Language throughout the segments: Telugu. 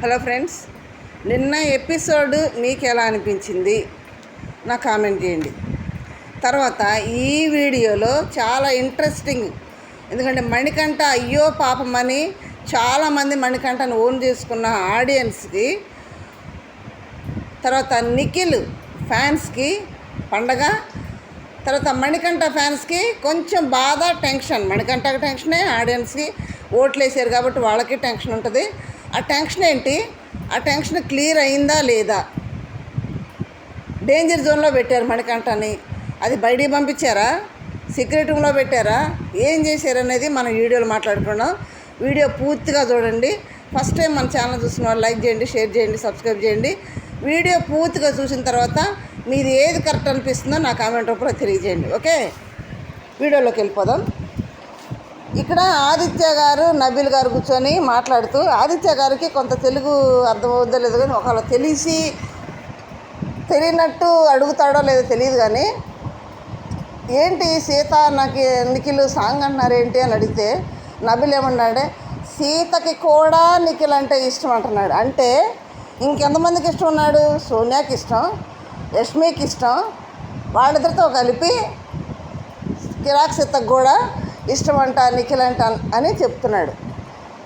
హలో ఫ్రెండ్స్ నిన్న ఎపిసోడ్ మీకు ఎలా అనిపించింది? నా కామెంట్ చేయండి. తర్వాత ఈ వీడియోలో చాలా ఇంట్రెస్టింగ్ ఎందుకంటే మణికంఠ అయ్యో పాపమని చాలామంది మణికంఠను ఓన్ చేసుకున్న ఆడియన్స్కి తర్వాత నిఖిల్ ఫ్యాన్స్కి పండగ తర్వాత మణికంఠ ఫ్యాన్స్కి కొంచెం బాధ టెన్షన్ మణికంఠకి టెన్షనే ఆడియన్స్కి ఓట్లు వేసారు కాబట్టి వాళ్ళకి టెన్షన్ ఉంటుంది. ఆ టెన్షన్ ఏంటి? ఆ టెన్షన్ క్లియర్ అయిందా లేదా? డేంజర్ జోన్లో పెట్టారు మణికంఠని. అది బయటికి పంపించారా? సీక్రెట్ రూమ్లో పెట్టారా? ఏం చేశారు అనేది మనం వీడియోలో మాట్లాడుకున్నాం వీడియో పూర్తిగా చూడండి. ఫస్ట్ టైం మన ఛానల్ చూసిన వాళ్ళు లైక్ చేయండి షేర్ చేయండి సబ్స్క్రైబ్ చేయండి. వీడియో పూర్తిగా చూసిన తర్వాత మీది ఏది కరెక్ట్ అనిపిస్తుందో నా కామెంట్ రూపంలో తెలియజేయండి. ఓకే? వీడియోలోకి వెళ్ళిపోదాం. ఇక్కడ ఆదిత్య గారు నబీల్ గారు కూర్చొని మాట్లాడుతూ ఆదిత్య గారికి కొంత తెలుగు అర్థమవుద్దో లేదో కానీ ఒకవేళ తెలిసి తెలియనట్టు అడుగుతాడో లేదో తెలియదు కానీ ఏంటి సీత నాకు నిఖిల్ సాంగ్ అంటున్నారు ఏంటి అని అడిగితే నబిల్ ఏమన్నాడే సీతకి కూడా నిఖిల్ అంటే ఇష్టం అంటున్నాడు. అంటే ఇంకెంతమందికి ఇష్టం ఉన్నాడు? సోనియాకి ఇష్టం యష్మికి ఇష్టం వాళ్ళిద్దరితో కలిపి కిరాక్ సీతకు కూడా ఇష్టం అంట నిఖిల్ అంట అని చెప్తున్నాడు.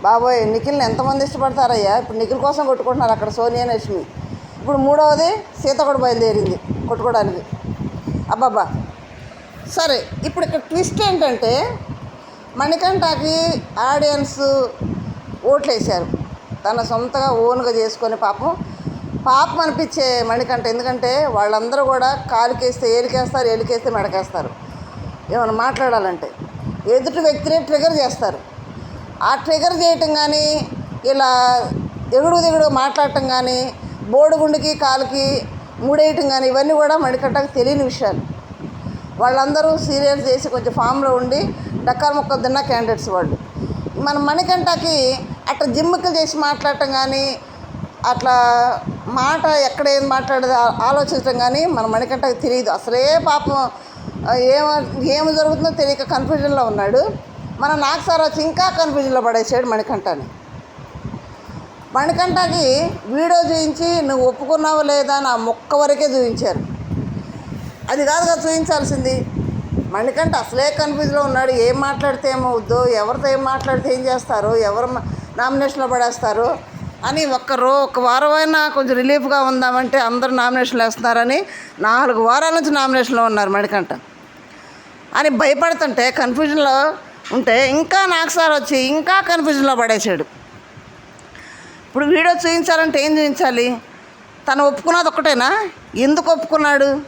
బాబోయ్ నిఖిల్ని ఎంతమంది ఇష్టపడతారయ్యా? ఇప్పుడు నిఖిల్ కోసం కొట్టుకుంటున్నారు అక్కడ సోనియా లక్ష్మి ఇప్పుడు మూడవది సీత కూడా బయలుదేరింది కొట్టుకోవడానికి. అబ్బాబ్బా. సరే ఇప్పుడు ఇక్కడ ట్విస్ట్ ఏంటంటే మణికంఠకి ఆడియన్స్ ఓట్లేశారు. తన సొంతగా ఓన్గా చేసుకొని పాపం పాపం అనిపించే మణికంఠ. ఎందుకంటే వాళ్ళందరూ కూడా కాలుకేస్తే ఏలికేస్తారు ఏలికేస్తే మెడకేస్తారు. ఏమైనా మాట్లాడాలంటే. ఎదుటి వ్యక్తిని ట్రిగర్ చేస్తారు. ఆ ట్రిగర్ చేయటం కానీ ఇలా ఎగుడు దిగుడు మాట్లాడటం కానీ బోడుగుండికి కాలుకి మూడేయటం కానీ ఇవన్నీ కూడా మణికట్టకు తెలియని విషయాలు. వాళ్ళందరూ సీరియల్స్ చేసి కొంచెం ఫామ్లో ఉండి డక్కాల మొక్కలు తిన్న క్యాండిడేట్స్ వాళ్ళు. మన మణికంటకి అట్లా జిమ్ముకులు చేసి మాట్లాడటం కానీ అట్లా మాట ఎక్కడ ఏం మాట్లాడేది ఆలోచించడం కానీ మన మణికంటకి తెలియదు. అసలే పాపం ఏమ ఏమి జరుగుతుందో తెలియక కన్ఫ్యూజన్లో ఉన్నాడు. మన నాకు సార్ వచ్చి ఇంకా కన్ఫ్యూజన్లో పడేసాడు మణికంఠని. మణికంఠకి వీడియో చూపించి నువ్వు ఒప్పుకున్నావు లేదా? నా మొక్క వరకే చూపించారు. అది కాదుగా చూపించాల్సింది. మణికంఠ అసలే కన్ఫ్యూజ్లో ఉన్నాడు. ఏం మాట్లాడితే ఏమవుద్దో ఎవరితో ఏం మాట్లాడితే ఏం చేస్తారో ఎవరు నామినేషన్లో పడేస్తారు. అని ఒక్క రో ఒక వారమైనా కొంచెం రిలీఫ్గా ఉందామంటే అందరూ నామినేషన్లు వేస్తున్నారని నాలుగు వారాల నుంచి నామినేషన్లో ఉన్నారు మణికంఠ. అని భయపడుతుంటే కన్ఫ్యూజన్లో ఉంటే ఇంకా నాకు సార్ వచ్చి ఇంకా కన్ఫ్యూజన్లో పడేసాడు ఇప్పుడు వీడియో చూపించాలంటే ఏం చూపించాలి తను ఒప్పుకున్నది ఒక్కటేనా? ఎందుకు ఒప్పుకున్నాడు?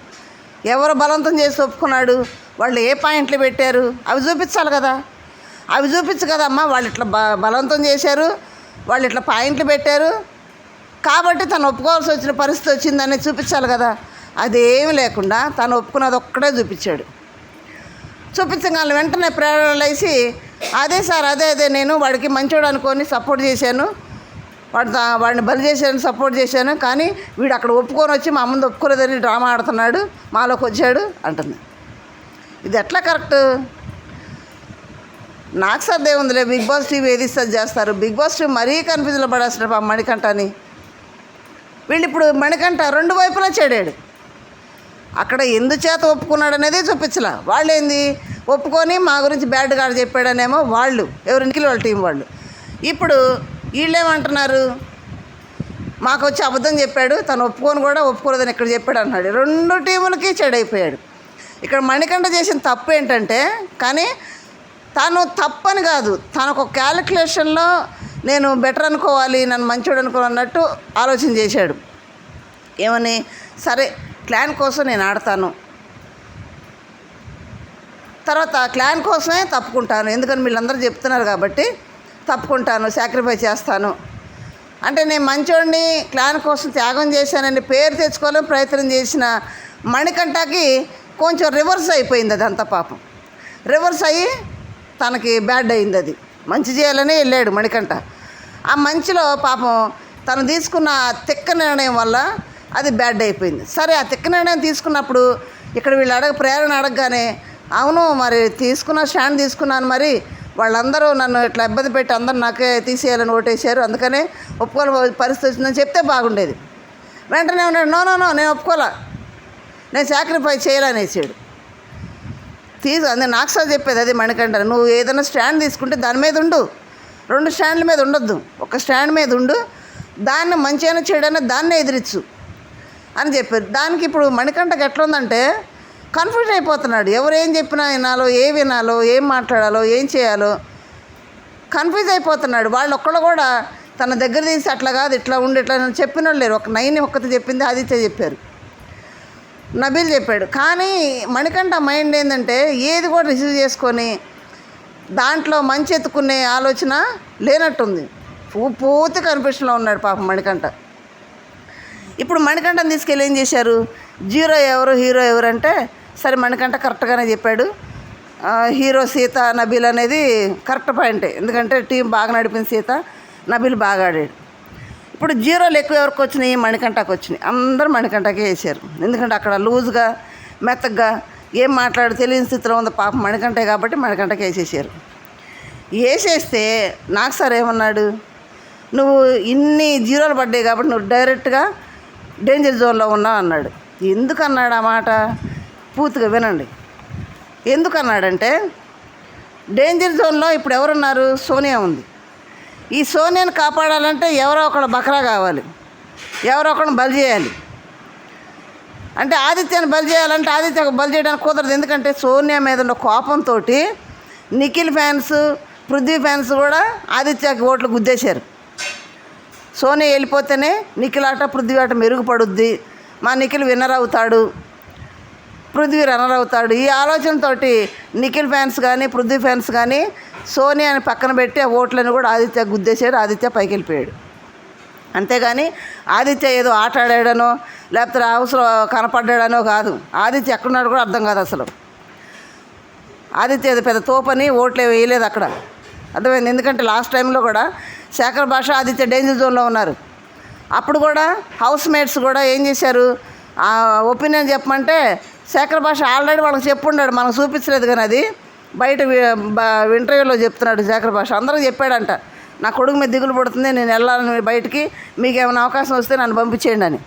ఎవరు బలవంతం చేసి ఒప్పుకున్నాడు? వాళ్ళు ఏ పాయింట్లు పెట్టారు? అవి చూపించాలి కదా. అవి చూపించు కదమ్మా వాళ్ళు ఇట్లా బ బలవంతం చేశారు. వాళ్ళు ఇట్లా పాయింట్లు పెట్టారు. కాబట్టి తను ఒప్పుకోవాల్సి వచ్చిన పరిస్థితి వచ్చిందని చూపించాలి కదా. అదేమి లేకుండా తను ఒప్పుకున్నది ఒక్కడే చూపించాడు. చూపించగానే వెంటనే ప్రేరణ లేచి అదే సార్ అదే అదే నేను వాడికి మంచోడు అనుకొని సపోర్ట్ చేశాను. వాడు వాడిని బలి చేశాను సపోర్ట్ చేశాను. కానీ వీడు అక్కడ ఒప్పుకొని వచ్చి మా ముందు ఒప్పుకోలేదని డ్రామా ఆడుతున్నాడు మాలోకి వచ్చాడు అంటుంది. ఇది ఎట్లా కరెక్ట్? నాకు సర్దే ఉందిలే బిగ్ బాస్ టీవీ ఏది ఇస్తుంది చేస్తారు. బిగ్ బాస్ టీవీ మరీ కన్ఫ్యూజన్లో పడేస్తారు పాపం మణికంఠని. వీళ్ళు ఇప్పుడు మణికంఠ రెండు వైపులా చెడాడు. అక్కడ ఎందుచేత ఒప్పుకున్నాడు అనేది చూపించలే. వాళ్ళు ఏంది ఒప్పుకొని మా గురించి బ్యాడ్ గాడు చెప్పాడనేమో వాళ్ళు. ఎవరికి వాళ్ళ టీం వాళ్ళు. ఇప్పుడు వీళ్ళేమంటున్నారు? మాకు వచ్చి అబద్ధం చెప్పాడు. తను ఒప్పుకొని కూడా ఒప్పుకోలేదని ఇక్కడ చెప్పాడు అన్నాడు. రెండు టీములకి చెడైపోయాడు. ఇక్కడ మణికంఠ చేసిన తప్పు ఏంటంటే కానీ తను తప్పని కాదు. తనకు ఒక క్యాలిక్యులేషన్లో నేను బెటర్ అనుకోవాలి నన్ను మంచోడు అనుకోవాలి అన్నట్టు ఆలోచన చేశాడు. ఏమని? సరే క్లాన్ కోసం నేను ఆడతాను. తర్వాత క్లాన్ కోసమే తప్పుకుంటాను. ఎందుకని వీళ్ళందరూ చెప్తున్నారు కాబట్టి తప్పుకుంటాను సాక్రిఫైస్ చేస్తాను. అంటే నేను మంచోడిని క్లాన్ కోసం త్యాగం చేశానని పేరు తెచ్చుకోవాలని ప్రయత్నం చేసిన మణికంఠకి కొంచెం రివర్స్ అయిపోయింది అదంతా పాపం. రివర్స్ అయ్యి తనకి బ్యాడ్ అయింది అది. మంచి చేయాలని వెళ్ళాడు మణికంఠ. ఆ మంచిలో పాపం తను తీసుకున్న తిక్క నిర్ణయం వల్ల అది బ్యాడ్ అయిపోయింది. సరే ఆ తిక్క నిర్ణయం తీసుకున్నప్పుడు ఇక్కడ వీళ్ళు అడగ ప్రేరణ అడగగానే అవును మరి తీసుకున్న స్టాండ్ తీసుకున్నాను మరి. వాళ్ళందరూ నన్ను ఇట్లా ఇబ్బంది పెట్టి అందరు నాకే తీసేయాలని ఓటేశారు. అందుకనే ఒప్పుకోవాలి పరిస్థితి వచ్చిందని చెప్తే బాగుండేది. వెంటనే ఉన్నాడు నో నో నో నేను ఒప్పుకోలే. నేను సాక్రిఫైస్ చేయాలనేసాడు. తీసు అదే నాకు సార్ చెప్పేది అది మణికంఠ నువ్వు ఏదైనా స్టాండ్ తీసుకుంటే దాని మీద ఉండు. రెండు స్టాండ్ల మీద ఉండొద్దు. ఒక స్టాండ్ మీద ఉండు. దాన్ని మంచిగా చెడైనా దాన్నే ఎదిరించు అని చెప్పారు. దానికి ఇప్పుడు మణికంఠకి ఎట్లా ఉందంటే కన్ఫ్యూజ్ అయిపోతున్నాడు. ఎవరు ఏం చెప్పినా వినాలో ఏ వినాలో ఏం మాట్లాడాలో ఏం చేయాలో కన్ఫ్యూజ్ అయిపోతున్నాడు. వాళ్ళు ఒక్కళ్ళు కూడా తన దగ్గర తీసి అట్లా కాదు ఇట్లా ఉండి ఇట్లా చెప్పిన వాళ్ళు లేరు. ఒక నైన్ ఒక్కటి చెప్పింది ఆదిత్య చెప్పారు. నబీల్ చెప్పాడు. కానీ మణికంఠ మైండ్ ఏంటంటే ఏది కూడా రిసీవ్ చేసుకొని దాంట్లో మంచి ఎత్తుకునే ఆలోచన లేనట్టుంది. పూ పూర్తి కన్ఫ్యూషన్లో ఉన్నాడు పాపం మణికంఠ. ఇప్పుడు మణికంఠని తీసుకెళ్ళి ఏం చేశారు? జీరో ఎవరు హీరో ఎవరు అంటే సరే మణికంఠ కరెక్ట్గానే చెప్పాడు. హీరో సీత నబీల్ అనేది కరెక్ట్ పాయింటే ఎందుకంటే టీం బాగా నడిపిన సీత నబీల్ బాగా ఆడాడు. ఇప్పుడు జీరోలు ఎక్కువ ఎవరికి వచ్చినాయి? మణికంఠకి వచ్చినాయి. అందరూ మణికంటకే వేసారు ఎందుకంటే అక్కడ లూజ్గా మెత్తగా ఏం మాట్లాడు తెలియని స్థితిలో ఉంది. పాపం మణికంటే కాబట్టి మణికంటకి వేసేసారు. వేసేస్తే నాకు సార్ ఏమన్నాడు? నువ్వు ఇన్ని జీరోలు పడ్డాయి కాబట్టి నువ్వు డైరెక్ట్గా డేంజర్ జోన్లో ఉన్నావు అన్నాడు. ఎందుకు అన్నాడు ఆ మాట? పూర్తిగా వినండి. ఎందుకు అన్నాడంటే డేంజర్ జోన్లో ఇప్పుడు ఎవరున్నారు? సోనియా ఉంది. ఈ సోనియాని కాపాడాలంటే ఎవరో ఒకడు బకరా కావాలి. ఎవరో ఒకడు బలి చేయాలి. అంటే ఆదిత్యాన్ని బలి చేయాలంటే ఆదిత్య బలి చేయడానికి కుదరదు. ఎందుకంటే సోనియా మీద ఉన్న కోపంతో నిఖిల్ ఫ్యాన్స్ పృథ్వీ ఫ్యాన్స్ కూడా ఆదిత్యకి ఓట్లు గుద్దేశారు. సోనియా వెళ్ళిపోతేనే నిఖిల్ ఆట పృథ్వీ ఆట మెరుగుపడుద్ది. మా నిఖిల్ విన్నర్ అవుతాడు. పృథ్వీ రన్నర్ అవుతాడు. ఈ ఆలోచనతోటి నిఖిల్ ఫ్యాన్స్ కానీ పృథ్వీ ఫ్యాన్స్ కానీ సోనియాని పక్కన పెట్టి ఆ ఓట్లను కూడా ఆదిత్య గుద్దేశాడు ఆదిత్య పైకి వెళ్ళిపోయాడు అంతేగాని ఆదిత్య ఏదో ఆట ఆడాడనో లేకపోతే అవసరం కనపడ్డాడనో కాదు. ఆదిత్య ఎక్కడున్నాడు కూడా అర్థం కాదు అసలు. ఆదిత్య ఏదో పెద్ద తోపని ఓట్లు వేయలేదు అక్కడ. అర్థమైంది? ఎందుకంటే లాస్ట్ టైంలో కూడా శేఖర్ భాష ఆదిత్య డేంజర్ జోన్లో ఉన్నారు. అప్పుడు కూడా హౌస్ మేట్స్ కూడా ఏం చేశారు? ఆ ఒపీనియన్ చెప్పమంటే శేఖర్ భాష ఆల్రెడీ వాళ్ళకి చెప్పుండాడు మనకు చూపించలేదు కానీ అది. బయట ఇంటర్వ్యూలో చెప్తున్నాడు జాకర్ భాష. అందరికి చెప్పాడంట నా కొడుకు మీద దిగులు పడుతుంది నేను వెళ్ళాలని బయటికి మీకు ఏమైనా అవకాశం వస్తే నన్ను పంపించేయండి అని.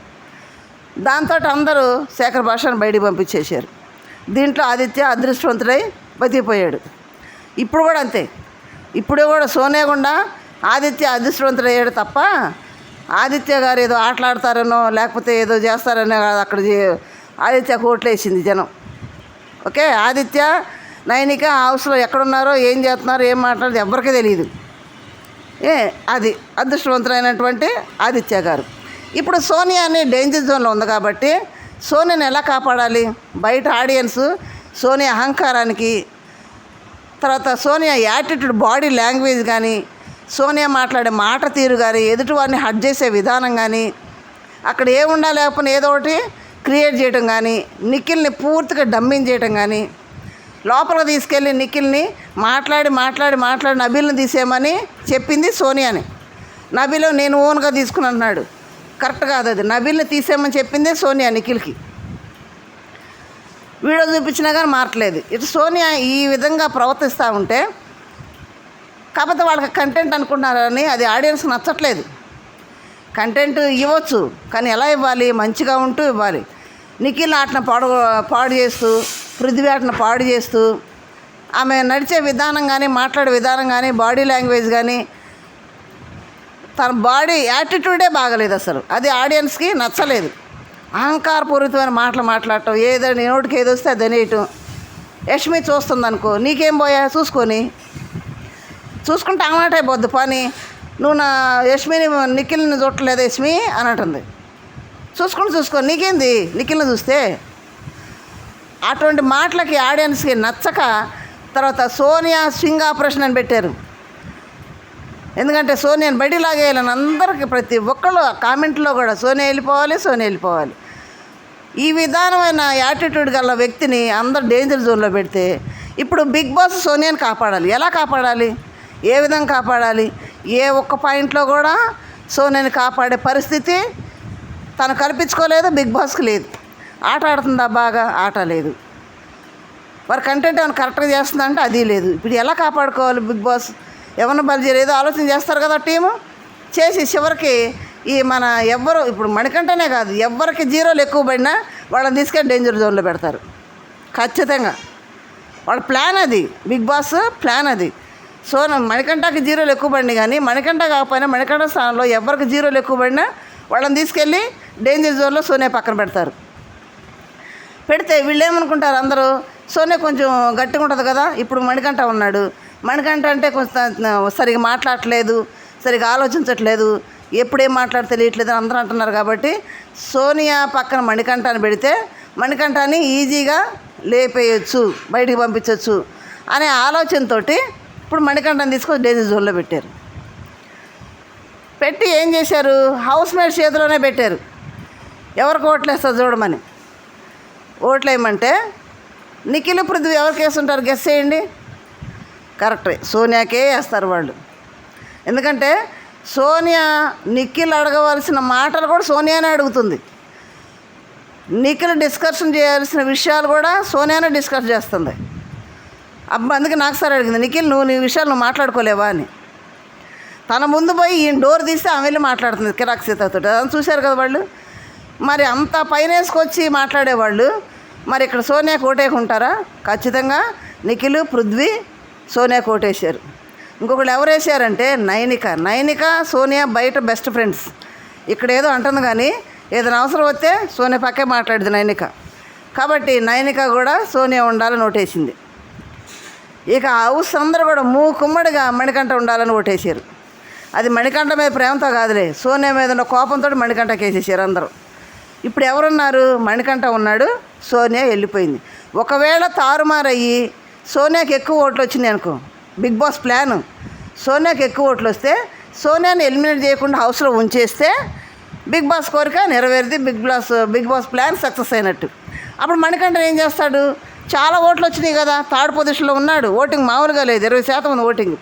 దాంతో అందరూ శేఖర్ భాషను బయటికి పంపించేశారు. దీంట్లో ఆదిత్య అదృష్టవంతుడై బతికిపోయాడు. ఇప్పుడు కూడా అంతే. ఇప్పుడు కూడా సోనియా గుండా ఆదిత్య అదృష్టవంతుడయ్యాడు తప్ప ఆదిత్య గారు ఏదో ఆటలాడతారనో లేకపోతే ఏదో చేస్తారనో అక్కడ ఆదిత్య కోట్లేసింది జనం. ఓకే? ఆదిత్య నైనిక హౌస్లో ఎక్కడున్నారో ఏం చేస్తున్నారో ఏం మాట్లాడదు ఎవరికీ తెలియదు ఏ అది అదృష్టవంతులైనటువంటి ఆదిత్య గారు. ఇప్పుడు సోనియా అనే డేంజర్ జోన్లో ఉంది కాబట్టి సోనియాని ఎలా కాపాడాలి? బయట ఆడియన్స్ సోనియా అహంకారానికి తర్వాత సోనియా యాటిట్యూడ్ బాడీ లాంగ్వేజ్ కానీ సోనియా మాట్లాడే మాట తీరు కానీ ఎదుటివారిని హట్ చేసే విధానం కానీ అక్కడ ఏముండా లేకపోతే ఏదో ఒకటి క్రియేట్ చేయడం కానీ నిఖిల్ని పూర్తిగా డమ్మింగ్ చేయడం కానీ లోపలికి తీసుకెళ్ళి నిఖిల్ని మాట్లాడి మాట్లాడి మాట్లాడి నబీల్ని తీసేయమని చెప్పింది సోనియాని. నబీలు నేను ఓన్గా తీసుకుని అన్నాడు కరెక్ట్ కాదు అది. నబీల్ని తీసేయమని చెప్పింది సోనియా నిఖిల్కి. వీడియో చూపించినా కానీ మారట్లేదు. ఇటు సోనియా ఈ విధంగా ప్రవర్తిస్తూ ఉంటే కాకపోతే వాళ్ళకి కంటెంట్ అనుకుంటున్నారని అది ఆడియన్స్కి నచ్చట్లేదు. కంటెంట్ ఇవ్వచ్చు కానీ ఎలా ఇవ్వాలి? మంచిగా ఉంటూ ఇవ్వాలి. నిఖిల్ ఆటను పాడు పాడు చేస్తూ పృథ్వీటను పాడు చేస్తూ ఆమె నడిచే విధానం కానీ మాట్లాడే విధానం కానీ బాడీ లాంగ్వేజ్ కానీ తన బాడీ యాటిట్యూడే బాగలేదు అసలు. అది ఆడియన్స్కి నచ్చలేదు. అహంకారపూరితమైన మాటలు మాట్లాడటం ఏదో నీ నోటికి ఏదో వస్తే అది అనేయటం. యష్మి చూస్తుంది అనుకో నీకేం పోయా చూసుకొని. చూసుకుంటే అన్నమాట అయిపోద్ది పని. నువ్వు నా యష్మిని నిఖిల్ని చూడట్లేదు యష్మి? అని అంటుంది. చూసుకొని చూసుకో నీకేంది? నిఖిల్ని చూస్తే అటువంటి మాటలకి ఆడియన్స్కి నచ్చక తర్వాత సోనియా స్వింగ్ ఆపరేషన్ అని పెట్టారు. ఎందుకంటే సోనియాని బడి లాగేయాలని అందరికీ ప్రతి ఒక్కళ్ళు కామెంట్లో కూడా సోనియా వెళ్ళిపోవాలి సోనియా వెళ్ళిపోవాలి. ఈ విధానమైన యాటిట్యూడ్ గల వ్యక్తిని అందరు డేంజర్ జోన్లో పెడితే ఇప్పుడు బిగ్ బాస్ సోనియాని కాపాడాలి. ఎలా కాపాడాలి? ఏ విధంగా కాపాడాలి? ఏ ఒక్క పాయింట్లో కూడా సోనియాని కాపాడే పరిస్థితి తను కల్పించుకోలేదు బిగ్ బాస్కి లేదు. ఆట ఆడుతుందా బాగా? ఆట లేదు. వారి కంటెంట్ ఏమైనా కరెక్ట్గా చేస్తుందా అంటే అది లేదు. ఇప్పుడు ఎలా కాపాడుకోవాలి బిగ్ బాస్? ఎవరిని బలి ఏదో ఆలోచన చేస్తారు కదా టీము? చేసి చివరికి ఈ మన ఎవ్వరు ఇప్పుడు మణికంటనే కాదు ఎవ్వరికి జీరోలు ఎక్కువ పడినా వాళ్ళని తీసుకెళ్ళి డేంజర్ జోన్లో పెడతారు. ఖచ్చితంగా. వాళ్ళ ప్లాన్ అది. బిగ్ బాస్ ప్లాన్ అది. సో మణికంటకి మణికంఠకి జీరోలు ఎక్కువ పడినాయి కానీ మణికంఠ కాకపోయినా మణికంఠ స్థానంలో ఎవరికి జీరోలు ఎక్కువ పడినా వాళ్ళని తీసుకెళ్ళి డేంజర్ జోన్లో సోనే పక్కన పెడతారు. పెడితే వీళ్ళు ఏమనుకుంటారు అందరూ? సోనే కొంచెం గట్టిగా ఉంటుంది కదా ఇప్పుడు మణికంఠ ఉన్నాడు. మణికంఠ అంటే కొంచెం సరిగా మాట్లాడట్లేదు సరిగా ఆలోచించట్లేదు ఎప్పుడేం మాట్లాడి తెలియట్లేదు అని అందరూ అంటున్నారు కాబట్టి సోనియా పక్కన మణికంఠాన్ని పెడితే మణికంఠాన్ని ఈజీగా లేపేయచ్చు బయటికి పంపించవచ్చు అనే ఆలోచనతో ఇప్పుడు మణికంఠాన్ని తీసుకొని డేజీ జోన్లో పెట్టారు. పెట్టి ఏం చేశారు? హౌస్ మేట్ చేతిలోనే పెట్టారు. ఎవరికి ఓట్లేస్తారు చూడమని. ఓట్లు వేయమంటే నిఖిల్ పృథ్వీ ఎవరికి వేస్తుంటారు గెస్ చేయండి. కరెక్టే సోనియాకే వేస్తారు వాళ్ళు. ఎందుకంటే సోనియా నిఖిల్ అడగవలసిన మాటలు కూడా సోనియానే అడుగుతుంది. నిఖిల్ డిస్కషన్ చేయాల్సిన విషయాలు కూడా సోనియానే డిస్కస్ చేస్తుంది. అబ్బా అందుకే నాకు సార్ అడిగింది నిఖిల్ నువ్వు నీ విషయాలు నువ్వు మాట్లాడుకోలేవా? అని. తన ముందు పోయి ఈయన డోర్ తీస్తే ఆమె వెళ్ళి మాట్లాడుతుంది కిరాక్ సీతతో అదని చూశారు కదా వాళ్ళు? మరి అంత పైన వేసుకొచ్చి మాట్లాడేవాళ్ళు. మరి ఇక్కడ సోనియా కోటేకుంటారా? ఖచ్చితంగా నిఖిల్ పృథ్వీ సోనియా కోటేశారు. ఇంకొకళ్ళు ఎవరు వేసారంటే నైనిక. నైనిక సోనియా బయట బెస్ట్ ఫ్రెండ్స్ ఇక్కడ ఏదో అంటుంది కానీ ఏదైనా అవసరం వస్తే సోనియా పక్కే మాట్లాడింది నైనిక. కాబట్టి నైనిక కూడా సోనియా ఉండాలని ఓటేసింది. ఇక హౌస్ అందరూ కూడా మూకుమ్మడిగా మణికంఠ ఉండాలని ఓటేసారు అది మణికంఠ మీద ప్రేమతో కాదులే సోనియా మీద ఉన్న కోపంతో మణికంఠకి వేసేసారు అందరూ. ఇప్పుడు ఎవరున్నారు? మణికంఠ ఉన్నాడు సోనియా వెళ్ళిపోయింది. ఒకవేళ తారుమారయ్యి సోనియాకి ఎక్కువ ఓట్లు వచ్చినాయి అనుకో బిగ్ బాస్ ప్లాన్. సోనియాకి ఎక్కువ ఓట్లు వస్తే సోనియాని ఎలిమినేట్ చేయకుండా హౌస్లో ఉంచేస్తే బిగ్ బాస్ కోరిక నెరవేరింది Big Boss Big Boss plan success అయినట్టు. అప్పుడు మణికంఠ ఏం చేస్తాడు? చాలా ఓట్లు వచ్చినాయి కదా థర్డ్ పొజిషన్లో ఉన్నాడు. ఓటింగ్ మామూలుగా లేదు ఇరవై శాతం ఉంది ఓటింగ్.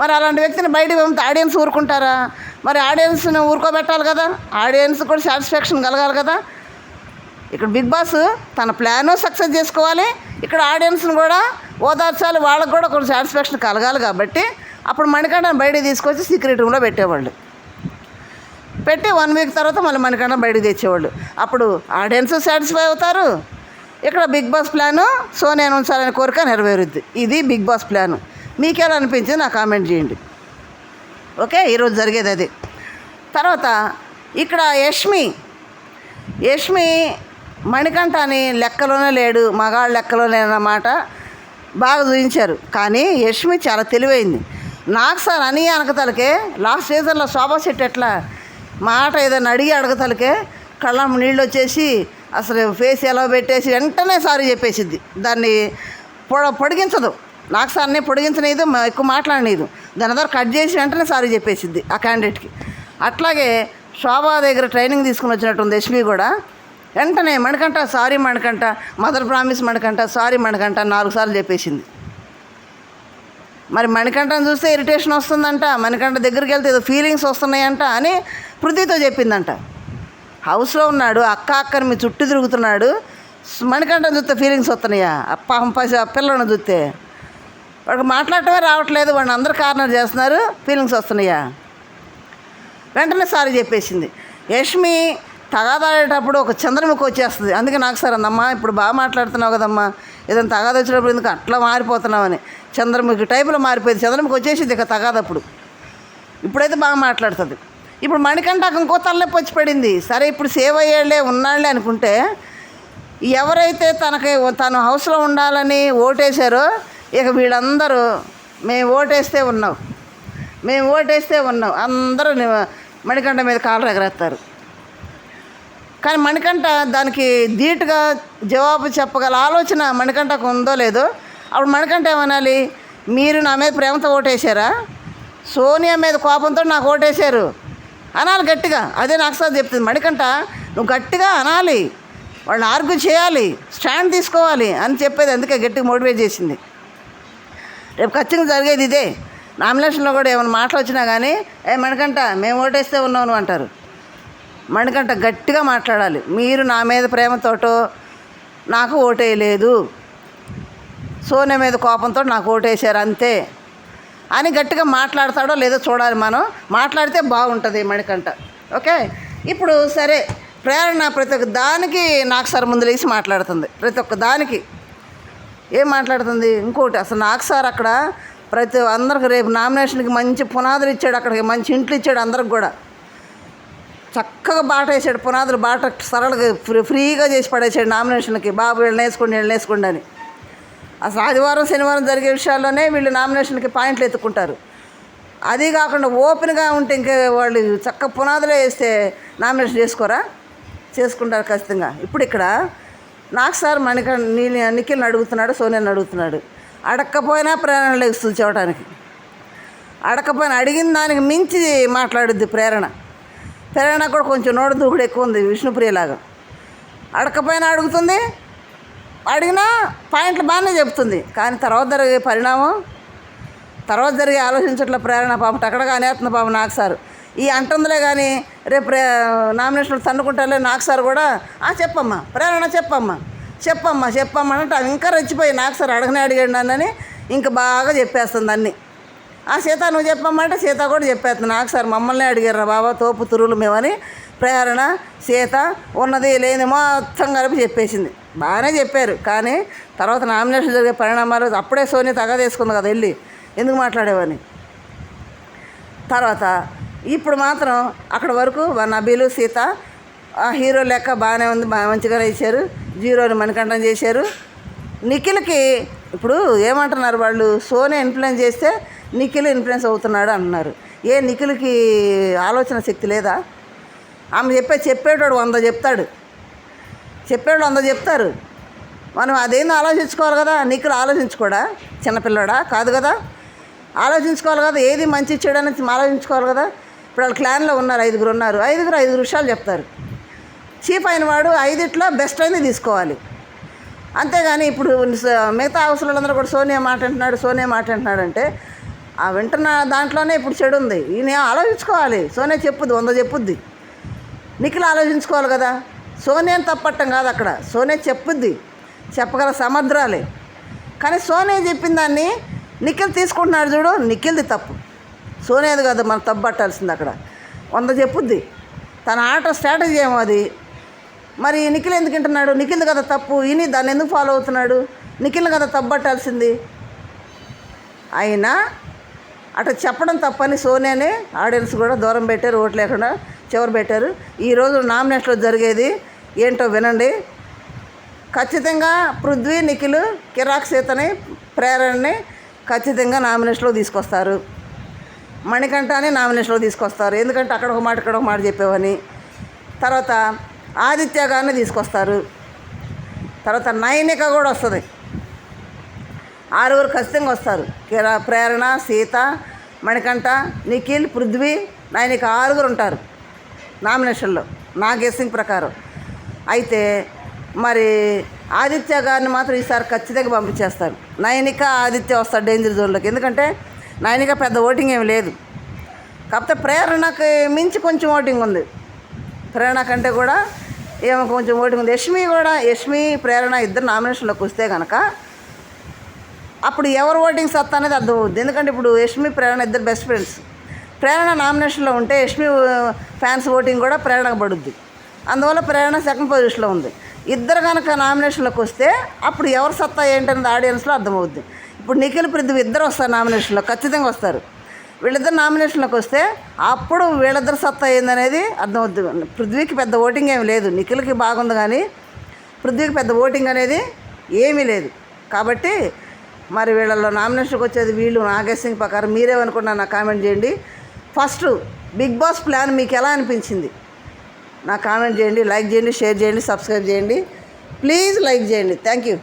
మరి అలాంటి వ్యక్తిని బయటకు పంపితే ఆడియన్స్ ఊరుకుంటారా? మరి ఆడియన్స్ని ఊరుకోబెట్టాలి కదా. ఆడియన్స్ కూడా సాటిస్ఫాక్షన్ కలగాలి కదా. ఇక్కడ బిగ్ బాస్ తన ప్లాను సక్సెస్ చేసుకోవాలి. ఇక్కడ ఆడియన్స్ని కూడా ఓదార్చాలి. వాళ్ళకు కూడా కొంచెం సాటిస్ఫాక్షన్ కలగాలి కాబట్టి అప్పుడు మణికంఠను బయటకు తీసుకొచ్చి సీక్రెట్ రూమ్లో పెట్టేవాళ్ళు. పెట్టి వన్ వీక్ తర్వాత మళ్ళీ మణికంఠ బయటకు తెచ్చేవాళ్ళు. అప్పుడు ఆడియన్స్ సాటిస్ఫై అవుతారు. ఇక్కడ బిగ్ బాస్ ప్లాను సోనియా ఉంచాలనే కోరిక నెరవేరుద్ది. ఇది బిగ్ బాస్ ప్లాను. మీకెలా అనిపించింది? నాకు కామెంట్ చేయండి. ఓకే ఈరోజు జరిగేది అది. తర్వాత ఇక్కడ యష్మి యష్మి మణికంఠ అని లెక్కలోనే లేడు మగాళ్ళ లెక్కలోనే అన్నమాట బాగా చూపించారు. కానీ యష్మి చాలా తెలివైంది. నాకు సార్ అని అనకతలకే లాస్ట్ సీజన్లో శోభా సెట్ ఎట్లా మాట ఏదైనా అడిగి అడగతలకే కళ్ళం నీళ్ళు వచ్చేసి అసలు ఫేస్ ఎలా పెట్టేసి వెంటనే సారీ చెప్పేసిద్ది. దాన్ని పొడ పొడిగించదు. నాకు సార్ని పొడిగించలేదు ఎక్కువ మాట్లాడలేదు దాని ద్వారా కట్ చేసి వెంటనే సారీ చెప్పేసిద్ది ఆ క్యాండిడేట్కి. అట్లాగే శోభా దగ్గర ట్రైనింగ్ తీసుకుని వచ్చినట్టుంది యశ్మి కూడా. వెంటనే Manikanta sorry Manikanta mother promise Manikanta sorry Manikanta నాలుగు సార్లు చెప్పేసింది. మరి మణికంఠను చూస్తే ఇరిటేషన్ వస్తుందంట మణికంఠ దగ్గరికి వెళ్తే ఏదో ఫీలింగ్స్ వస్తున్నాయంట అని పృథ్వీతో చెప్పిందంట. హౌస్లో ఉన్నాడు అక్క అక్కని మీ చుట్టూ తిరుగుతున్నాడు. మణికంఠను చూస్తే ఫీలింగ్స్ వస్తున్నాయా? అప్ప పంపసి ఆ చూస్తే. వాడికి మాట్లాడటమే రావట్లేదు వాడిని అందరు కార్నర్ చేస్తున్నారు ఫీలింగ్స్ వస్తున్నాయా? వెంటనే సారీ చెప్పేసింది. యష్మి తగాదాడేటప్పుడు ఒక చంద్రముఖి వచ్చేస్తుంది. అందుకే నాకు సార్ అందమ్మా ఇప్పుడు బాగా మాట్లాడుతున్నావు కదమ్మా ఏదైనా తగాద వచ్చినప్పుడు ఎందుకు అట్లా మారిపోతున్నామని చంద్రముఖి టైపులో మారిపోయింది. చంద్రముఖి వచ్చేసింది ఇక తగాదప్పుడు. ఇప్పుడైతే బాగా మాట్లాడుతుంది. ఇప్పుడు మణికంఠకు ఇంకో తలనొప్పి వచ్చి పడింది. సరే ఇప్పుడు సేవ్ అయ్యాళ్ళే ఉన్నాళ్ళే అనుకుంటే ఎవరైతే తనకి తను హౌస్లో ఉండాలని ఓటేశారో ఇక వీళ్ళందరూ మేము ఓటేస్తే ఉన్నాం. మేము ఓటేస్తే ఉన్నాం. అందరూ మణికంఠ మీద కాళ్ళు ఎగరేస్తారు కానీ మణికంఠ దానికి ధీటుగా జవాబు చెప్పగల ఆలోచన మణికంఠకు ఉందో లేదో అప్పుడు మణికంఠ ఏమనాలి? మీరు నా మీద ప్రేమతో ఓటేశారా? సోనియా మీద కోపంతో నాకు ఓటేశారు. అనాలి గట్టిగా. అదే నాకు సార్ చెప్తుంది. మణికంఠ నువ్వు గట్టిగా అనాలి. వాళ్ళని ఆర్గ్యూ చేయాలి. స్టాండ్ తీసుకోవాలి అని చెప్పేది అందుకే గట్టిగా మోటివేట్ చేసింది. రేపు ఖచ్చితంగా జరిగేది ఇదే. నామినేషన్లో కూడా ఏమైనా మాటలు వచ్చినా కానీ ఏ మణికంట మేము ఓటేస్తే ఉన్నాను అంటారు. మణికంట గట్టిగా మాట్లాడాలి. మీరు నా మీద ప్రేమతోటో నాకు ఓటేయలేదు. సోనియా మీద కోపంతో నాకు ఓటేశారు అంతే అని గట్టిగా మాట్లాడతాడో లేదో చూడాలి మనం. మాట్లాడితే బాగుంటుంది మణికంట ఓకే? ఇప్పుడు సరే ప్రేరణ ప్రతి ఒక్క దానికి నాకు సార్ ముందు లేచి మాట్లాడుతుంది. ప్రతి ఒక్క దానికి. ఏం మాట్లాడుతుంది? ఇంకోటి అసలు నాకు సార్ అక్కడ ప్రతి అందరికి రేపు నామినేషన్కి మంచి పునాదులు ఇచ్చాడు అక్కడికి మంచి ఇంట్లు ఇచ్చాడు అందరికి కూడా. చక్కగా బాట వేసాడు పునాదులు బాట సరళగా ఫ్రీ ఫ్రీగా చేసి పడేసాడు నామినేషన్కి. బాబు వీళ్ళని వేసుకోండి వీళ్ళని వేసుకోండి అని. అసలు ఆదివారం శనివారం జరిగే విషయాల్లోనే వీళ్ళు నామినేషన్కి పాయింట్లు ఎత్తుకుంటారు. అది కాకుండా ఓపెన్గా ఉంటే ఇంకే వాళ్ళు చక్క పునాదులే వేస్తే నామినేషన్ చేసుకోరా? చేసుకుంటారు ఖచ్చితంగా. ఇప్పుడు ఇక్కడ నాకు సార్ మణిక నీళ్ళు నిఖిల్ని అడుగుతున్నాడు సోనియాని అడుగుతున్నాడు. అడక్కపోయినా ప్రేరణ లెగుస్తుంది చూడటానికి అడకపోయినా అడిగిన దానికి మించి మాట్లాడుద్ది ప్రేరణ. ప్రేరణ కూడా కొంచెం నోడు దూకుడు ఎక్కువ ఉంది విష్ణుప్రియలాగా. అడకపోయినా అడుగుతుంది అడిగినా పాయింట్లు బాగానే చెప్తుంది. కానీ తర్వాత జరిగే పరిణామం తర్వాత జరిగే ఆలోచించట్ల ప్రేరణ పాపం టక్కడగా వేస్తుంది పాపం నాకు సార్. ఈ అంటుందిలే కానీ రేపు నామినేషన్లు తన్నుకుంటాలే నాకు సార్ కూడా. "ఆ, చెప్పమ్మా. ప్రేరణ చెప్పమ్మా. చెప్పమ్మా చెప్పమ్మా అంటే ఇంకా రెచ్చిపోయి నాకు సార్ అడగనే అడిగాడు నన్నని ఇంకా బాగా చెప్పేస్తుంది అన్నీ. ఆ సీత నువ్వు చెప్పమ్మా అంటే సీత కూడా చెప్పేస్తుంది. నాకు సార్ మమ్మల్ని అడిగారు బాబా తోపు తురులు మేమని. ప్రేరణ సీత ఉన్నది లేని మొత్తం కలిపి చెప్పేసింది. బాగానే చెప్పారు. కానీ తర్వాత నామినేషన్ జరిగే పరిణామాలు అప్పుడే సోని తగదేసుకుంది కదా వెళ్ళి. ఎందుకు మాట్లాడేవని? తర్వాత ఇప్పుడు మాత్రం అక్కడ వరకు నబీలు సీత ఆ హీరో లెక్క బాగానే ఉంది బాగా మంచిగానే ఇచ్చారు. జీరోని మణికంఠం చేశారు. నిఖిల్కి ఇప్పుడు ఏమంటున్నారు వాళ్ళు? సోనే ఇన్ఫ్లుయెన్స్ చేస్తే నిఖిల్ ఇన్ఫ్లుయెన్స్ అవుతున్నాడు అంటున్నారు. ఏ నిఖిల్కి ఆలోచన శక్తి లేదా? ఆమె చెప్పే చెప్పేటోడు వంద చెప్తాడు. చెప్పేవాడు వంద చెప్తారు. మనం అదేందో ఆలోచించుకోవాలి కదా? నిఖిల్ ఆలోచించుకోడా చిన్నపిల్లడా? కాదు కదా? ఆలోచించుకోవాలి కదా? ఏది మంచి చెడని ఆలోచించుకోవాలి కదా? ఇప్పుడు వాళ్ళు క్లాన్లో ఉన్నారు ఐదుగురు ఉన్నారు. ఐదుగురు ఐదు విషయాలు చెప్తారు. చీప్ అయిన వాడు ఐదిట్లో బెస్ట్ అయింది తీసుకోవాలి. అంతేగాని ఇప్పుడు మిగతా అవసరాలందరూ కూడా సోనియా మాట అంటున్నాడు సోనియా మాట అంటున్నాడు అంటే ఆ వింటున్న దాంట్లోనే ఇప్పుడు చెడు ఉంది. ఈయన ఆలోచించుకోవాలి? సోనియా చెప్పుద్ది వంద చెప్పుద్ది. నిఖిల్ ఆలోచించుకోవాలి కదా. సోనియాని తప్పట్టం కాదు అక్కడ. సోనియా చెప్పుద్ది. చెప్పగల సమర్థురాలే. కానీ సోనియా చెప్పిన దాన్ని నిఖిల్ తీసుకుంటున్నాడు చూడు నిఖిల్ది తప్పు. సోనేది కాదు మనం తప్పట్టాల్సింది అక్కడ. వంద చెప్పుద్ది. తన ఆట స్ట్రాటజీ ఏమో అది. మరి నిఖిల్ ఎందుకు వింటున్నాడు? నిఖిల్ కదా తప్పు. ఇని దాన్ని ఎందుకు ఫాలో అవుతున్నాడు? నిఖిల్ కదా తప్పు పట్టాల్సింది. అయినా అటు చెప్పడం తప్పని సోనియాని ఆడియన్స్ కూడా దూరం పెట్టారు ఓటు లేకుండా చివరి పెట్టారు. ఈరోజు నామినేషన్లో జరిగేది ఏంటో వినండి. ఖచ్చితంగా పృథ్వీ నిఖిల్ కిరాక్ సీతని ప్రేరణని ఖచ్చితంగా నామినేషన్లో తీసుకొస్తారు. మణికంఠని నామినేషన్లో తీసుకొస్తారు. ఎందుకంటే అక్కడ ఒక మాట ఇక్కడ ఒక మాట చెప్పేవని. తర్వాత ఆదిత్య గారిని తీసుకొస్తారు. తర్వాత నయనిక కూడా వస్తుంది. ఆరుగురు ఖచ్చితంగా వస్తారు. కిరా ప్రేరణ సీత మణికంఠ నిఖిల్ పృథ్వీ నైనిక ఆరుగురు ఉంటారు నామినేషన్లో. నా గెస్సింగ్ ప్రకారం. అయితే మరి ఆదిత్య గారిని మాత్రం ఈసారి ఖచ్చితంగా పంపించేస్తారు. నయనిక ఆదిత్య వస్తారు డేంజర్ జోన్లోకి. ఎందుకంటే నైన్గా పెద్ద ఓటింగ్ ఏమి లేదు. కాకపోతే ప్రేరణకి మించి కొంచెం ఓటింగ్ ఉంది. ప్రేరణ కంటే కూడా ఏమో కొంచెం ఓటింగ్ ఉంది. యష్మి కూడా యష్మి ప్రేరణ ఇద్దరు నామినేషన్లోకి వస్తే కనుక అప్పుడు ఎవరు ఓటింగ్ సత్తా అనేది అర్థమవుద్ది. ఎందుకంటే ఇప్పుడు యష్మి ప్రేరణ ఇద్దరు బెస్ట్ ఫ్రెండ్స్ ప్రేరణ నామినేషన్లో ఉంటే యష్మి ఫ్యాన్స్ ఓటింగ్ కూడా ప్రేరణకు పడుద్ది. అందువల్ల ప్రేరణ సెకండ్ పొజిషన్లో ఉంది. ఇద్దరు కనుక నామినేషన్లోకి వస్తే అప్పుడు ఎవరు సత్తా ఏంటనేది ఆడియన్స్లో అర్థమవుద్ది. ఇప్పుడు నిఖిల్ పృథ్వీ ఇద్దరు వస్తారు నామినేషన్లో ఖచ్చితంగా వస్తారు. వీళ్ళిద్దరు నామినేషన్లోకి వస్తే అప్పుడు వీళ్ళిద్దరు సత్తా ఏందనేది అర్థమవుద్ది. పృథ్వీకి పెద్ద ఓటింగ్ ఏమి లేదు నిఖిల్కి బాగుంది కానీ పృథ్వీకి పెద్ద ఓటింగ్ అనేది ఏమీ లేదు. కాబట్టి మరి వీళ్ళలో నామినేషన్కి వచ్చేది వీళ్ళు నాగేసింగ్ ప్రకారం మీరేమనుకున్నా నాకు కామెంట్ చేయండి. ఫస్ట్ బిగ్ బాస్ ప్లాన్ మీకు ఎలా అనిపించింది? నాకు కామెంట్ చేయండి లైక్ చేయండి షేర్ చేయండి సబ్స్క్రైబ్ చేయండి. ప్లీజ్ లైక్ చేయండి. Thank you.